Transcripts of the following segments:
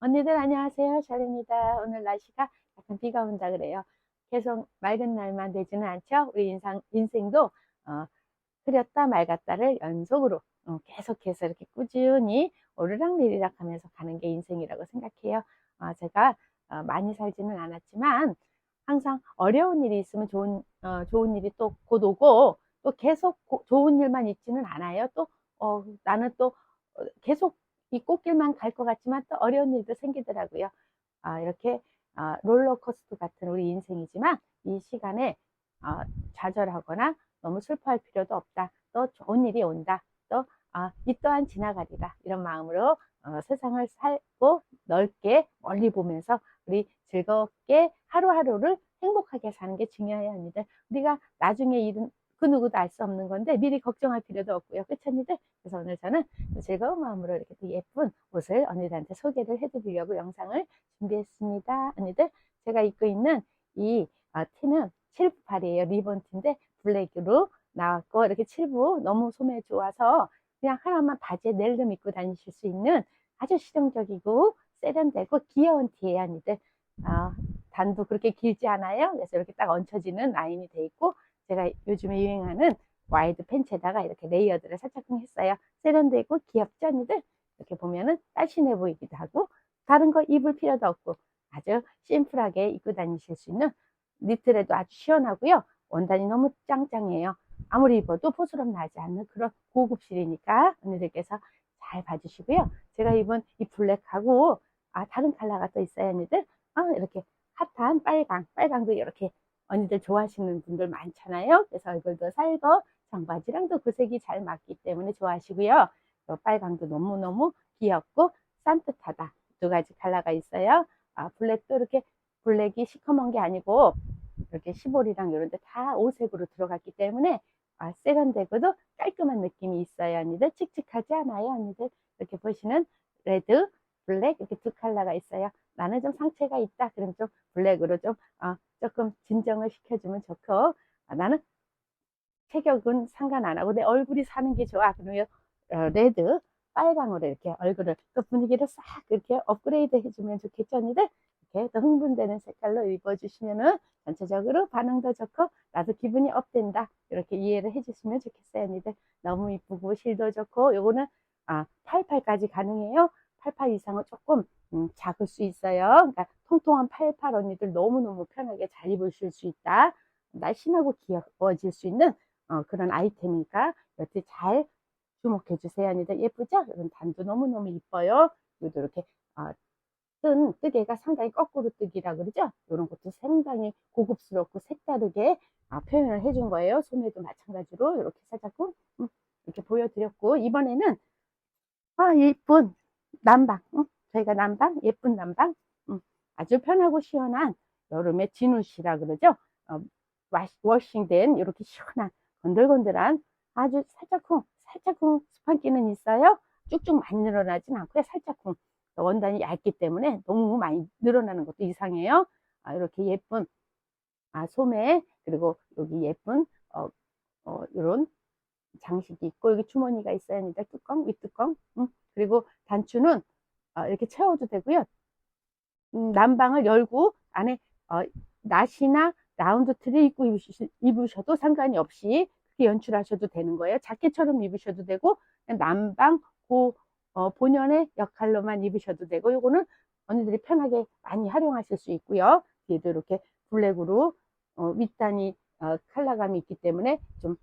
언니들 안녕하세요. 샬입니다. 오늘 날씨가 약간 비가 온다 그래요. 계속 맑은 날만 되지는 않죠. 우리 인상, 인생도 어, 흐렸다 맑았다를 연속으로 어, 계속해서 이렇게 꾸준히 오르락 내리락 하면서 가는 게 인생이라고 생각해요. 어, 제가 어, 많이 살지는 않았지만 항상 어려운 일이 있으면 좋은, 어, 좋은 일이 또 곧 오고 또 계속 고- 좋은 일만 있지는 않아요. 또 어, 나는 또 어, 계속 이 꽃길만 갈 것 같지만 또 어려운 일도 생기더라고요. 아, 이렇게 아, 롤러코스터 같은 우리 인생이지만 이 시간에 아, 좌절하거나 너무 슬퍼할 필요도 없다. 또 좋은 일이 온다. 또 아, 이 또한 지나가리라. 이런 마음으로 어, 세상을 살고 넓게 멀리 보면서 우리 즐겁게 하루하루를 행복하게 사는 게 중요해요. 우리가 나중에 일은 그 누구도 알 수 없는 건데 미리 걱정할 필요도 없고요. 언니들? 그래서 오늘 저는 즐거운 마음으로 이렇게 또 예쁜 옷을 언니들한테 소개를 해드리려고 영상을 준비했습니다. 언니들, 제가 입고 있는 이 어, 티는 7부8이에요. 리본 티인데 블랙으로 나왔고 이렇게 7부 너무 소매 좋아서 그냥 하나만 바지에 낼름 입고 다니실 수 있는 아주 실용적이고 세련되고 귀여운 티예요, 언니들. 어, 단도 그렇게 길지 않아요. 그래서 이렇게 딱 얹혀지는 라인이 돼 있고 제가 요즘에 유행하는 와이드 팬츠에다가 이렇게 레이어드를 살짝 했어요. 세련되고 귀엽죠, 언니들? 이렇게 보면은 날씬해 보이기도 하고 다른 거 입을 필요도 없고 아주 심플하게 입고 다니실 수 있는 니트래도 아주 시원하고요. 원단이 너무 짱짱해요. 아무리 입어도 포스럼 나지 않는 그런 고급실이니까 언니들께서 잘 봐주시고요. 제가 입은 이 블랙하고 아 다른 컬러가 또 있어요, 언니들. 아 이렇게 핫한 빨강, 빨강도 이렇게 언니들 좋아하시는 분들 많잖아요. 그래서 얼굴도 살고 청바지랑도 그 색이 잘 맞기 때문에 좋아하시고요. 또 빨강도 너무너무 귀엽고 산뜻하다. 두 가지 컬러가 있어요. 아, 블랙도 이렇게 블랙이 시커먼 게 아니고 이렇게 시볼이랑 이런 데 다 오색으로 들어갔기 때문에 아, 세련되고도 깔끔한 느낌이 있어요. 언니들 칙칙하지 않아요. 언니들 이렇게 보시는 레드, 블랙 이렇게 두 컬러가 있어요. 나는 좀 상처가 있다. 그럼 좀 블랙으로 좀 어, 조금 진정을 시켜주면 좋고 아, 나는 체격은 상관 안 하고 내 얼굴이 사는 게 좋아. 그러면 어, 레드, 빨강으로 이렇게 얼굴을 또 분위기를 싹 이렇게 업그레이드 해주면 좋겠죠, 언니들? 이렇게 또 흥분되는 색깔로 입어주시면은 전체적으로 반응도 좋고 나도 기분이 업된다. 이렇게 이해를 해주시면 좋겠어요, 언니들. 너무 이쁘고 실도 좋고 요거는 아, 88까지 가능해요. 88 이상은 조금 음, 작을 수 있어요. 그러니까 통통한 88 언니들 너무너무 편하게 잘 입으실 수 있다. 날씬하고 귀여워질 수 있는 어, 그런 아이템이니까 여태 잘 주목해 주세요. 언니들 예쁘죠? 이런 단도 너무너무 이뻐요. 이것도 이렇게 어, 뜬 뜨개가 상당히 거꾸로 뜨기라 그러죠? 이런 것도 상당히 고급스럽고 색다르게 아, 표현을 해준 거예요. 소매도 마찬가지로 이렇게 살짝 음, 이렇게 보여드렸고 이번에는 아 예쁜 남방 응? 저희가 남방 예쁜 남방 응. 아주 편하고 시원한 여름의 진우시라 그러죠? 어, 워싱된 이렇게 시원한 건들건들한 아주 살짝쿵 살짝쿵 스판기는 있어요. 쭉쭉 많이 늘어나진 않고요. 살짝쿵 원단이 얇기 때문에 너무 많이 늘어나는 것도 이상해요. 아, 이렇게 예쁜 아, 소매 그리고 여기 예쁜 어, 어, 이런 장식이 있고 여기 주머니가 있어야 합니다. 뚜껑 윗뚜껑 음, 그리고 단추는 어, 이렇게 채워도 되고요. 음, 난방을 열고 안에 어, 낫이나 라운드 트리 입고 입으셔도 상관이 없이 그렇게 연출하셔도 되는 거예요. 자켓처럼 입으셔도 되고 난방 고 어, 본연의 역할로만 입으셔도 되고 요거는 언니들이 편하게 많이 활용하실 수 있고요. 뒤에도 이렇게 블랙으로 어, 윗단이 어, 컬러감이 있기 때문에 좀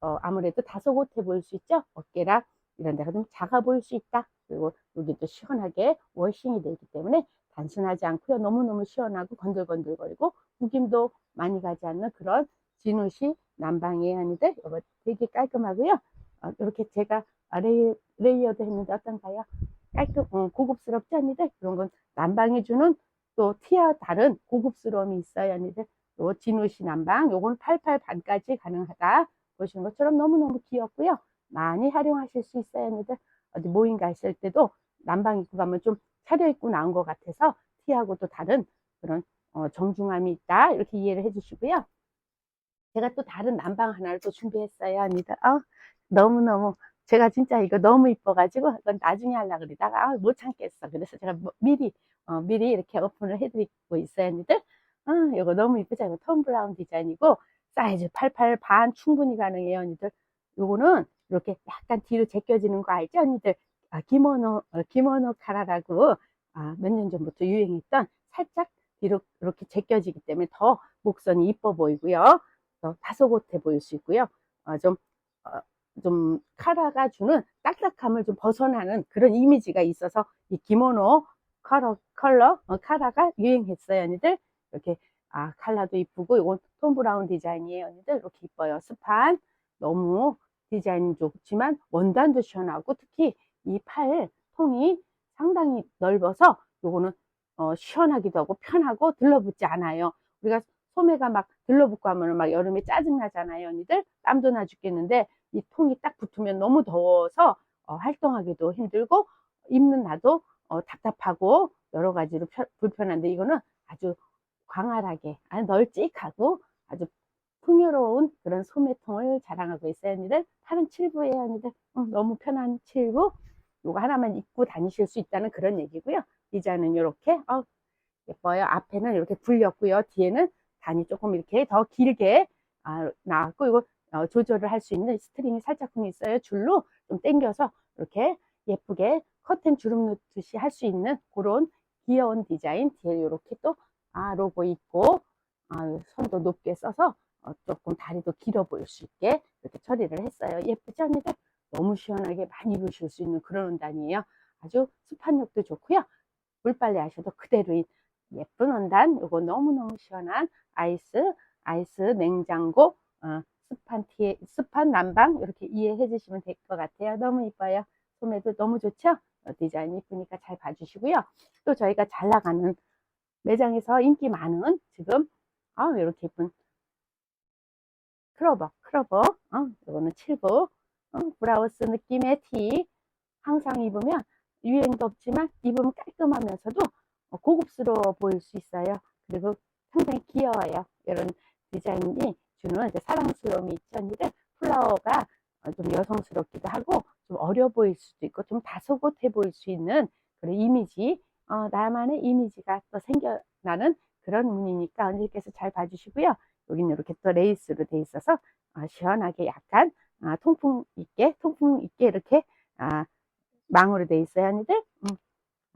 어, 아무래도 다소곳해 보일 수 있죠. 어깨랑 이런 데가 좀 작아 보일 수 있다. 그리고 여기도 시원하게 워싱이 되기 때문에 단순하지 않고요. 너무너무 시원하고 건들건들거리고 구김도 많이 가지 않는 그런 진우시. 아니들 이거 되게 깔끔하고요. 어, 이렇게 제가 레이, 레이어드 했는데 어떤가요? 깔끔, 음, 고급스럽지 언니들? 그런 건 난방이 주는 또 티와 다른 고급스러움이 있어요. 요 진우시 난방, 요건 88 반까지 가능하다. 보시는 것처럼 너무너무 귀엽고요. 많이 활용하실 수 있어요, 언니들. 어디 모임 가실 때도 난방 입고 가면 좀 차려입고 나온 것 같아서 티하고도 다른 그런 어, 정중함이 있다. 이렇게 이해를 해주시고요. 제가 또 다른 난방 하나를 또 준비했어요, 언니들. 어, 너무너무 제가 진짜 이거 너무 이뻐가지고 이건 나중에 하려고 그러다가 아, 못 참겠어. 그래서 제가 뭐- 미리 어, 미리 이렇게 오픈을 해드리고 있어요, 언니들. 어, 이거 너무 이쁘죠? 이거 톰 브라운 디자인이고 사이즈 88 반 충분히 가능해요, 언니들. 요거는 이렇게 약간 뒤로 제껴지는 거 알죠, 언니들? 아, 기모노 어, 기모노 카라라고 아, 몇 년 전부터 유행했던 살짝 뒤로 이렇게 제껴지기 때문에 더 목선이 이뻐 보이고요. 더 다소곳해 보일 수 있고요. 어, 좀, 어, 좀 카라가 주는 딱딱함을 좀 벗어나는 그런 이미지가 있어서 이 기모노 컬러, 컬러 어, 카라가 유행했어요, 언니들. 이렇게 아 컬러도 이쁘고 이건 톰 브라운 디자인이에요, 언니들. 이렇게 이뻐요. 스판 너무 디자인 좋지만 원단도 시원하고 특히 이 팔 통이 상당히 넓어서 요거는 어, 시원하기도 하고 편하고 들러붙지 않아요. 우리가 소매가 막 들러붙고 하면 막 여름에 짜증 나잖아요, 언니들. 땀도 나 죽겠는데 이 통이 딱 붙으면 너무 더워서 어, 활동하기도 힘들고 입는 나도 어, 답답하고 여러 가지로 편- 불편한데 이거는 아주 광활하게 아주 널찍하고 아주 풍요로운 그런 소매통을 자랑하고 있어요, 언니들. 팔은 7부예요, 언니들. 응, 너무 편한 7부. 요거 하나만 입고 다니실 수 있다는 그런 얘기고요. 디자인은 이렇게 어, 예뻐요. 앞에는 이렇게 굴렸고요. 뒤에는 단이 조금 이렇게 더 길게 아, 나왔고 이거 어, 조절을 할 수 있는 스트링이 살짝쿵 있어요. 줄로 좀 당겨서 이렇게 예쁘게 커튼 주름 놓듯이 할 수 있는 그런 귀여운 디자인 뒤에 이렇게 또 아, 로고 있고 아, 선도 높게 써서 어, 조금 다리도 길어 보일 수 있게 이렇게 처리를 했어요. 예쁘죠, 언니들? 너무 시원하게 많이 입으실 수 있는 그런 원단이에요. 아주 습한력도 좋고요. 물빨래 하셔도 그대로인 예쁜 원단. 이거 너무너무 시원한 아이스, 아이스 냉장고, 어, 습한 티에, 습한 난방 이렇게 이해해 주시면 될 것 같아요. 너무 이뻐요. 소매도 너무 좋죠? 어, 디자인 이쁘니까 잘 봐주시고요. 또 저희가 잘 나가는 매장에서 인기 많은 지금 아, 이렇게 예쁜 크로버, 크로버, 어, 이거는 7부, 어, 브라우스 느낌의 티 항상 입으면 유행도 없지만 입으면 깔끔하면서도 어, 고급스러워 보일 수 있어요. 그리고 상당히 귀여워요. 이런 디자인이 주는 이제 사랑스러움이. 언니들 플라워가 어, 좀 여성스럽기도 하고 좀 어려 보일 수도 있고 좀 다소곳해 보일 수 있는 그런 이미지, 어, 나만의 이미지가 또 생겨나는 그런 무늬니까 언니께서 잘 봐주시고요. 여기는 이렇게 또 레이스로 돼 있어서 어, 시원하게 약간 아, 통풍 있게 통풍 있게 이렇게 아, 망으로 돼 있어요 언니들? 음,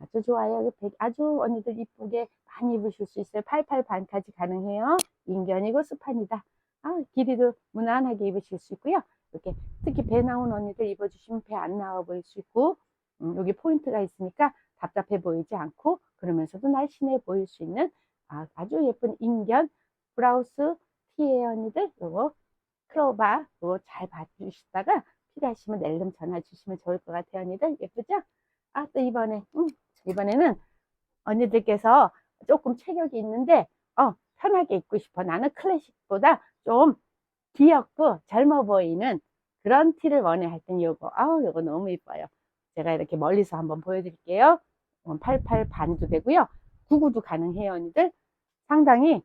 아주 좋아요. 백- 아주 언니들 이쁘게 많이 입으실 수 있어요. 88 반까지 가능해요. 인견이고 스판이다. 아, 길이도 무난하게 입으실 수 있고요. 이렇게 특히 배 나온 언니들 입어주시면 배 안 나와 보일 수 있고 음, 여기 포인트가 있으니까 답답해 보이지 않고 그러면서도 날씬해 보일 수 있는 아, 아주 예쁜 인견 브라우스 티예요 언니들 요거 크로바 요거 잘 봐주시다가 필요하시면 낼름 전화 주시면 좋을 것 같아요 언니들. 예쁘죠? 아 또 이번에 음, 이번에는 언니들께서 조금 체격이 있는데 어 편하게 입고 싶어. 나는 클래식보다 좀 귀엽고 젊어 보이는 그런 티를 원해 할 땐 요거. 아우 요거 너무 이뻐요. 제가 이렇게 멀리서 한번 보여드릴게요. 88 반도 되고요. 99도 가능해요 언니들. 상당히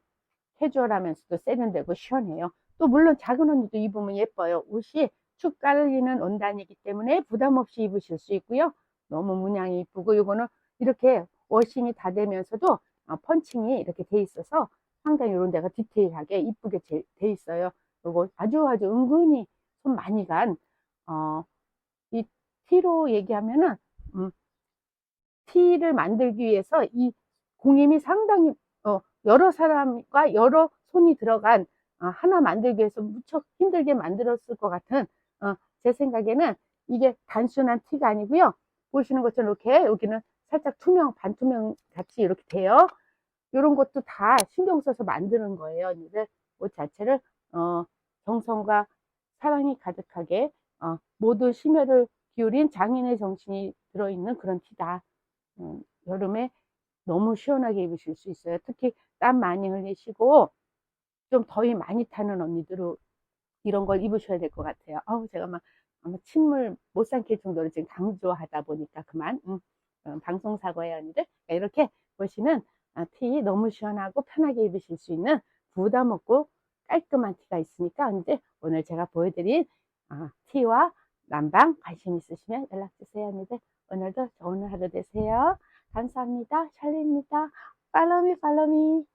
캐주얼하면서도 세련되고 시원해요. 또 물론 작은 언니도 입으면 예뻐요. 옷이 축 깔리는 원단이기 때문에 부담 없이 입으실 수 있고요. 너무 문양이 이쁘고 이거는 이렇게 워싱이 다 되면서도 어, 펀칭이 이렇게 돼 있어서 상당히 이런 데가 디테일하게 이쁘게 제- 돼 있어요. 이거 아주 아주 은근히 손 많이 간, 어, 이 티로 얘기하면은, 음, 티를 만들기 위해서 이 공임이 상당히 어, 여러 사람과 여러 손이 들어간 어, 하나 만들기 위해서 무척 힘들게 만들었을 것 같은 어, 제 생각에는 이게 단순한 티가 아니고요. 보시는 것처럼 이렇게 여기는 살짝 투명, 반투명 같이 이렇게 돼요. 이런 것도 다 신경 써서 만드는 거예요. 언니들 옷 자체를 어, 정성과 사랑이 가득하게 어, 모든 심혈을 기울인 장인의 정신이 들어있는 그런 티다. 음, 여름에 너무 시원하게 입으실 수 있어요. 특히 땀 많이 흘리시고 좀 더위 많이 타는 언니들은 이런 걸 입으셔야 될 것 같아요. 아우 제가 막 아마 침을 못 삼킬 정도로 지금 강조하다 보니까 그만 음, 어, 방송 사고예요 언니들. 그러니까 이렇게 보시는 아, 티 너무 시원하고 편하게 입으실 수 있는 부담 없고 깔끔한 티가 있으니까 언니들 오늘 제가 보여드린 아, 티와 난방 관심 있으시면 연락 주세요, 언니들. 오늘도 좋은 하루 되세요. 감사합니다. 샬리입니다. 팔로미, 팔로미.